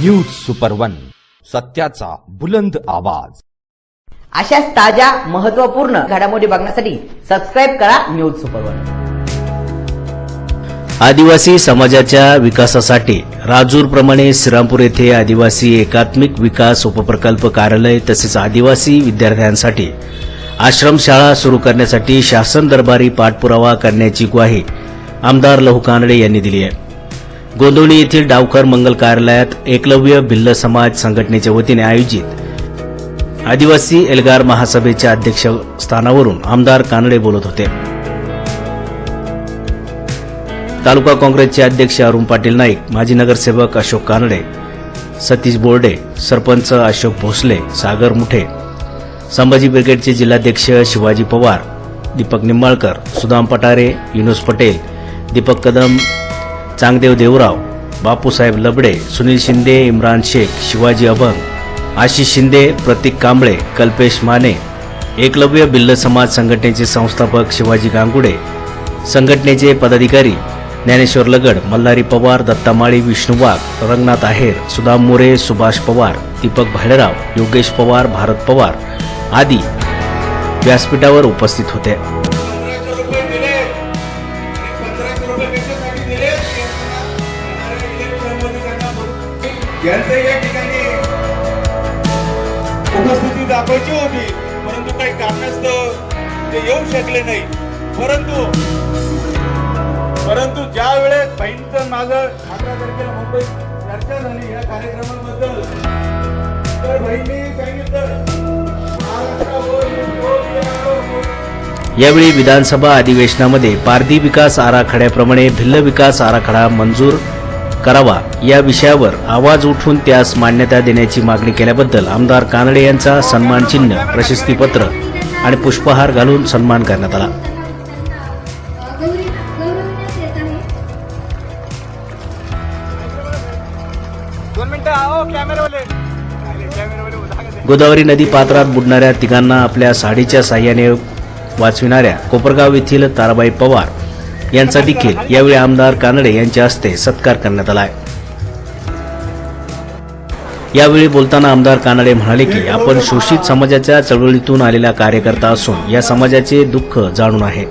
News super one सत्याचा बुलंद आवाज. अशाच ताज्या महत्त्वपूर्ण घडामोडी बघण्यासाठी सबस्क्राईब करा न्यूज सुपर वन आदिवासी समाजाच्या विकासासाठी राजूरप्रमाणे श्रीरामपूर येथे आदिवासी एकात्मिक विकास उपप्रकल्प कार्यालय तसेच आदिवासी विद्यार्थ्यांसाठी आश्रमशाळा सुरू करण्यासाठी शासन दरबारी पाठपुरावा करण्याची ग्वाही आमदार लहू कानडे यांनी दिली आहे. गोंदवली येथील डावकर मंगल कार्यालयात एकलव्य भिल्ल समाज संघटनेच्या वतीने आयोजित आदिवासी एल्गार महासभेच्या अध्यक्षस्थानावरून आमदार कानडे बोलत होते. तालुका काँग्रेसचे अध्यक्ष अरुण पाटील नाईक माजी नगरसेवक अशोक कानडे सतीश बोर्डे सरपंच अशोक भोसले सागर मुठे संभाजी ब्रिगेडचे जिल्हाध्यक्ष शिवाजी पवार दीपक निंबाळकर सुदाम पटारे युनुस पटेल दीपक कदम चांगदेव देवराव बापूसाहेब लबडे सुनील शिंदे इम्रान शेख शिवाजी अभंग आशिष शिंदे प्रतीक कांबळे कल्पेश माने एकलव्य बिल्ल समाज संघटनेचे संस्थापक शिवाजी गांगुडे संघटनेचे पदाधिकारी ज्ञानेश्वर लगड मल्हारी पवार दत्ता माळी विष्णू वाघ रंगनाथ आहेर सुदाम मोरे सुभाष पवार दीपक भालेराव योगेश पवार भारत पवार आदी व्यासपीठावर उपस्थित होते. भरून- यांचं या ठिकाणी उपस्थिती दाखवायची होती परंतु काही कारणास्तव ते येऊ शकले नाही. परंतु परंतु ज्या वेळेस बहिणीचं माझं अकरा तारखेला मुंबईत चर्चा झाली या कार्यक्रमाबद्दल तर बहिणी सांगितलं यावेळी विधानसभा अधिवेशनामध्ये पारधी विकास आराखड्याप्रमाणे भिल्ल विकास आराखडा मंजूर करावा या विषयावर आवाज उठून त्यास मान्यता देण्याची मागणी केल्याबद्दल आमदार कानडे यांचा सन्मान चिन्ह प्रशस्तीपत्र आणि पुष्पहार घालून सन्मान करण्यात आला. गोदावरी नदी पात्रात बुडणाऱ्या तिघांना आपल्या साडीच्या साह्याने वाचविणाऱ्या कोपरगाव येथील ताराबाई पवार यांचा देखील यावेळी आमदार कानडे यांच्या हस्ते सत्कार करण्यात आला आहे. यावेळी बोलताना आमदार कानडे म्हणाले की आपण शोषित समाजाच्या चळवळीतून आलेला कार्यकर्ता असून या समाजाचे दुःख जाणून आहे.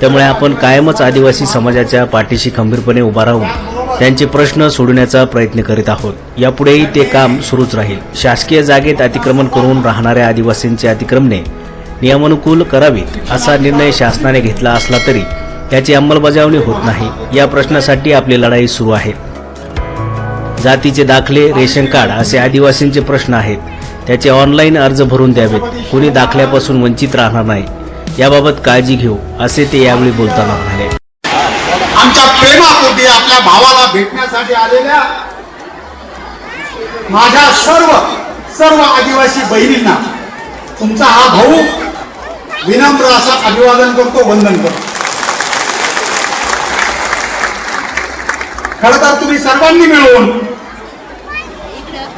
त्यामुळे आपण कायमच आदिवासी समाजाच्या पाठीशी खंबीरपणे उभा राहून त्यांचे प्रश्न सोडवण्याचा प्रयत्न करीत आहोत. यापुढेही ते काम सुरूच राहील. शासकीय जागेत अतिक्रमण करून राहणाऱ्या आदिवासींची अतिक्रमणे नियमानुकूल करावीत असा निर्णय शासनाने घेतला असला तरी त्याची अंमलबजावणी होत नाही. या प्रश्नासाठी आपली लढाई सुरू आहे. जातीचे दाखले रेशन कार्ड असे आदिवासींचे प्रश्न आहेत. त्याचे ऑनलाईन अर्ज भरून द्यावेत. कुणी दाखल्यापासून वंचित राहणार नाही. याबाबत काळजी घेऊ असे ते यावेळी बोलताना म्हणाले. आमच्या प्रेमापोटी आपल्या भावाला भेटण्यासाठी आलेल्या माझ्या सर्व सर्व आदिवासी बहिणींना तुमचा हा भाऊ विनम्र असा अभिवादन करतो वंदन करतो. खर तर तुम्ही सर्वांनी मिळून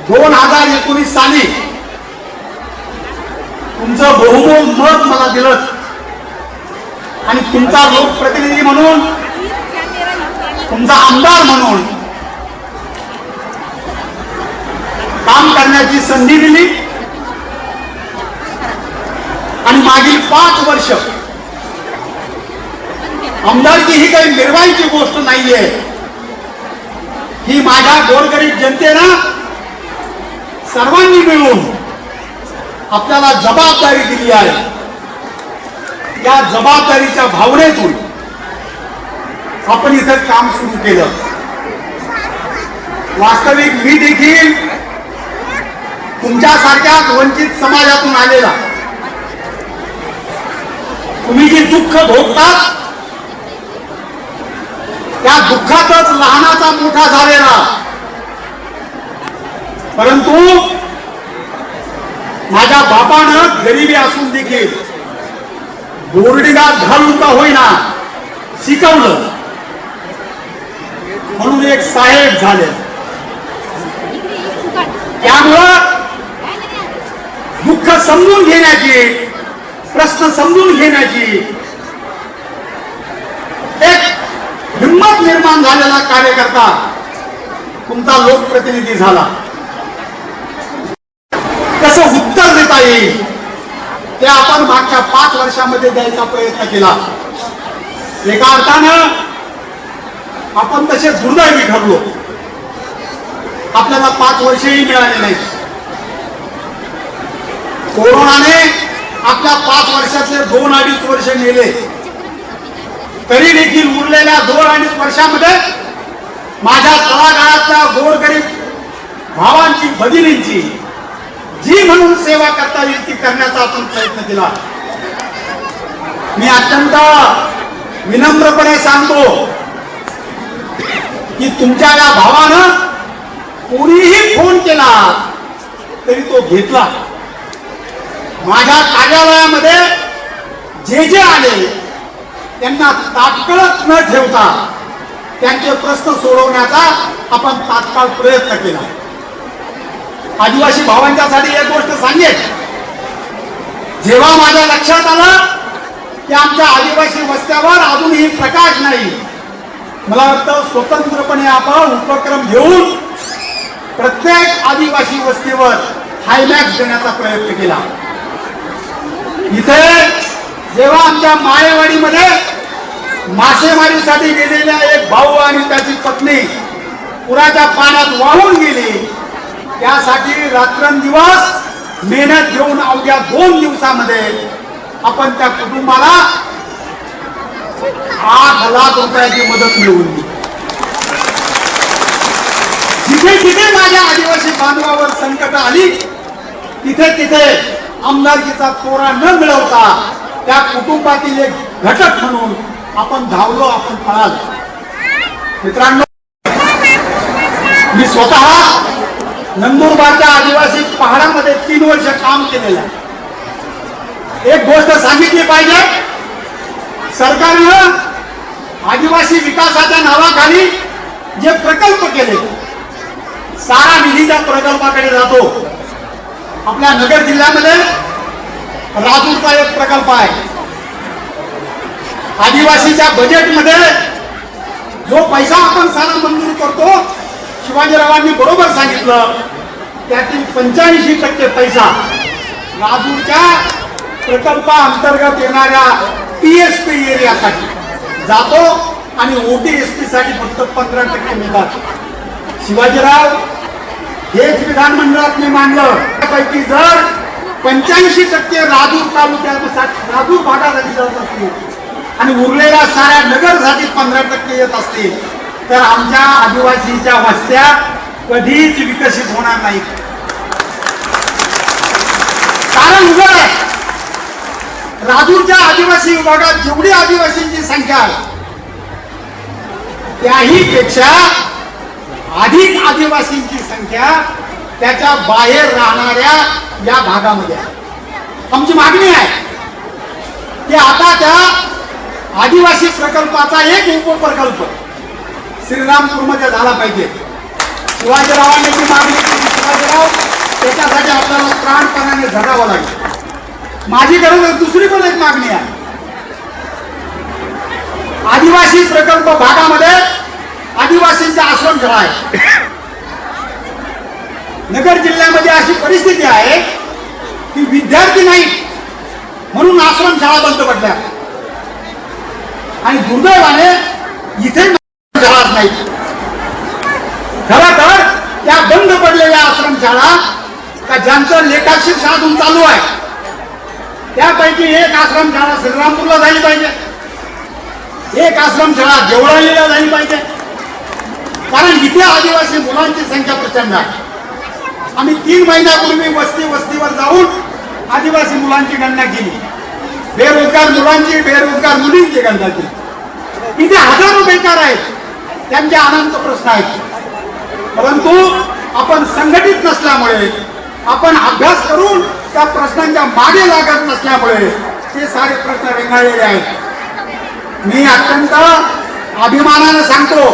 दोन हजार एकोणीस साली तुमचं बहुमोल मत मला दिलं. आणि तुमचा लोकप्रतिनिधी म्हणून तुमचा आमदार म्हणून काम करण्याची संधी दिली. आणि मागील पाच वर्ष आमदारकी ही काही निर्वाहीची गोष्ट नाहीये. ही माझ्या गोरगरीब जनतेनं सर्वांनी मिळून आपल्याला जबाबदारी दिली आहे. या जबाबदारीच्या भावनेतून आपण इथं काम सुरू केलं. वास्तविक मी देखील तुमच्यासारख्याच वंचित समाजातून आलेला. तुम्ही जे दुःख भोगतात त्या दुःखातच लहानाचा मोठा झालेला. परंतु माझ्या बापानं गरिबी असून देखील बोर्डिंगात घालून का होईना शिकवलं. म्हणून एक साहेब झाले. त्यामुळं दुःख समजून घेण्याची प्रश्न समजून घेण्याची एक हिंमत निर्माण झालेला कार्यकर्ता तुमचा लोकप्रतिनिधी झाला. कसं उत्तर देता येईल? ते आपण मागच्या पाच वर्षामध्ये द्यायचा प्रयत्न केला. एका अर्थानं आपण तसे दुर्दैवी ठरलो. आपल्याला पाच वर्षही मिळाले नाही. कोरोनाने आपल्या पाच वर्षातले दोन अडीच वर्ष नेले. तरी देखील उरलेल्या दोन अडीच वर्षामध्ये माझ्या तळागाळातल्या गोरगरीब भावांची भगिनींची जी म्हणून सेवा करता येईल ती करण्याचा आपण प्रयत्न केला. मी अत्यंत विनम्रपणे सांगतो की तुमच्या या भावानं कोणीही फोन केला तरी तो घेतला. माझ्या कार्यालयामध्ये जे जे आले त्यांना तात्काळच न ठेवता त्यांचे प्रश्न सोडवण्याचा आपण तात्काळ प्रयत्न केला. आदिवासी भावांच्यासाठी एक गोष्ट सांगेल जेव्हा माझ्या लक्षात आलं की आमच्या आदिवासी वस्त्यावर अजूनही प्रकाश नाही मला वाटतं स्वतंत्रपणे आपण उपक्रम घेऊन प्रत्येक आदिवासी वस्तीवर हायलॅक्स देण्याचा प्रयत्न केला. इथे जेव्हा आमच्या माळेवाडीमध्ये मासेमारीसाठी गेलेल्या एक भाऊ आणि त्याची पत्नी पुराच्या पाण्यात वाहून गेली त्यासाठी रात्रंदिवस मेहनत घेऊन अवघ्या दोन दिवसामध्ये आपण त्या कुटुंबाला आठ लाख रुपयाची मदत मिळवून दिली. जिथे जिथे माझ्या आदिवासी बांधवावर संकट आली तिथे तिथे आमदारकीचा तोरा न मिळवता त्या कुटुंबातील एक घटक म्हणून आपण धावलो आपण पळालो. मित्रांनो मी स्वतः नंदुरबारच्या आदिवासी पहाडामध्ये तीन वर्ष काम केलेलं आहे. एक गोष्ट सांगितली पाहिजे सरकारनं आदिवासी विकासाच्या नावाखाली जे प्रकल्प केले सारा निधी त्या प्रकल्पाकडे जातो. आपल्या नगर जिल्ह्यामध्ये राजूरचा एक प्रकल्प आहे. आदिवासीच्या बजेटमध्ये जो पैसा आपण सारा मंजूर करतो शिवाजीरावांनी बरोबर सांगितलं त्यातील पंच्याऐंशी टक्के पैसा राजूरच्या प्रकल्पाअंतर्गत येणाऱ्या पीएसपी एरियासाठी जातो आणि ओटी एस पी साठी फक्त पंधरा टक्के मिळतात. शिवाजीराव हेच विधानमंडळात मी मांडलं त्यापैकी जर पंच्याऐंशी टक्के राजूर तालुक्यासाठी राजूर भागासाठी जात असतील. आणि उरलेल्या साऱ्या नगरसाठी पंधरा टक्के येत असतील. तर आमच्या आदिवासीच्या वस्त्या कधीच विकसित होणार नाहीत. कारण उघड आहे राजूरच्या आदिवासी विभागात जेवढी आदिवासींची संख्या आहे त्याही पेक्षा अधिक आदिवासींची संख्या त्याच्या बाहेर राहणाऱ्या या भागामध्ये. आमची मागणी आहे की आता त्या आदिवासी प्रकल्पाचा एक उपप्रकल्प श्रीरामपूरमध्ये झाला पाहिजे. शिवाजीरावांनी जी मागणी केली शिवाजीराव त्याच्यासाठी आपल्याला प्राणपणाने झटावं लागेल. माझी गरज दुसरी पण एक मागणी आहे. आदिवासी प्रकल्प भागामध्ये आदिवासींचा आश्रमशाळा आहे नगर जिल्ह्यामध्ये अशी परिस्थिती आहे की विद्यार्थी नाही म्हणून आश्रम शाळा बंद पडल्या. आणि दुर्दैवाने इथे शाळाच नाही खरं तर त्या बंद पडलेल्या आश्रम शाळा का ज्यांचं लेखाशीर साधून चालू आहे त्यापैकी एक आश्रम शाळा श्रीरामपूरला झाली पाहिजे. एक आश्रम शाळा जेवळालीला झाली पाहिजे. कारण इथे आदिवासी मुलांची संख्या प्रचंड आहे. आम्ही तीन महिन्यापूर्वी वस्ती वस्तीवर जाऊन आदिवासी मुलांची गणना केली. बेरोजगार मुलांची बेरोजगार मुलींची गणना केली. इथे हजारो बेकार आहेत. त्यांचे आनंद प्रश्न आहेत. परंतु आपण संघटित नसल्यामुळे आपण अभ्यास करून त्या प्रश्नांच्या मागे लागत नसल्यामुळे ते सारे प्रश्न रेंगाळलेले आहेत. मी अत्यंत अभिमानानं सांगतो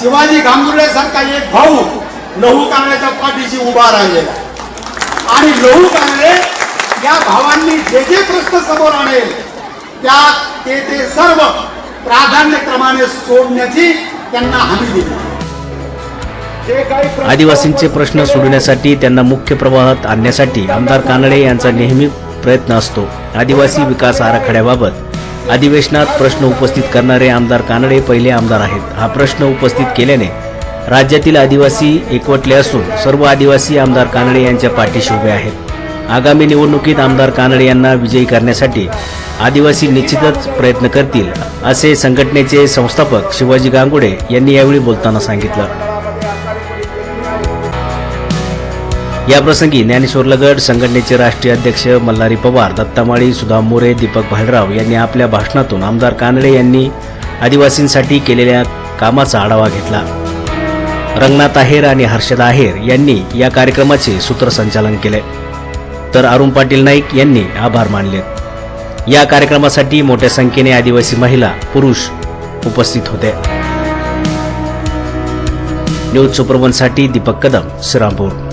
शिवाजी गांगुर्डे सारखा एक भाऊ लहू कांगड्याच्या पाठीशी उभा राहिलेला आणि लहू कांगडे या भावांनी जे जे प्रश्न समोर आणेल त्या ते ते सर्व प्राधान्यक्रमाने सोडण्याची त्यांना हमी दिली. आदिवासींचे प्रश्न सोडवण्यासाठी त्यांना मुख्य प्रवाहात आणण्यासाठी आमदार कानडे यांचा नेहमी प्रयत्न असतो आदिवासी विकास आराखड्याबाबत. अधिवेशनात प्रश्न उपस्थित करणारे आमदार कानडे पहिले आमदार आहेत. हा प्रश्न उपस्थित केल्याने राज्यातील आदिवासी एकवटले असून सर्व आदिवासी आमदार कानडे यांच्या पाठीशी उभे आहेत. आगामी निवडणुकीत आमदार कानडे यांना विजयी करण्यासाठी आदिवासी निश्चितच प्रयत्न करतील असे संघटनेचे संस्थापक शिवाजी गांगुडे यांनी यावेळी बोलताना सांगितलं. याप्रसंगी ज्ञानेश्वर लगड संघटनेचे राष्ट्रीय अध्यक्ष मल्हारी पवार दत्तामाळी सुधा मोरे दीपक भालराव यांनी आपल्या भाषणातून आमदार कानडे यांनी आदिवासींसाठी केलेल्या कामाचा आढावा घेतला. रंगनाथ आहेर आणि हर्षद आहेर यांनी या कार्यक्रमाचे सूत्रसंचालन केले. तर अरुण पाटील नाईक यांनी आभार मानले. या कार्यक्रमासाठी मोठ्या संख्येने आदिवासी महिला पुरुष उपस्थित होते. न्यूज सुपरवनसाठी दीपक कदम श्रीरामपूर.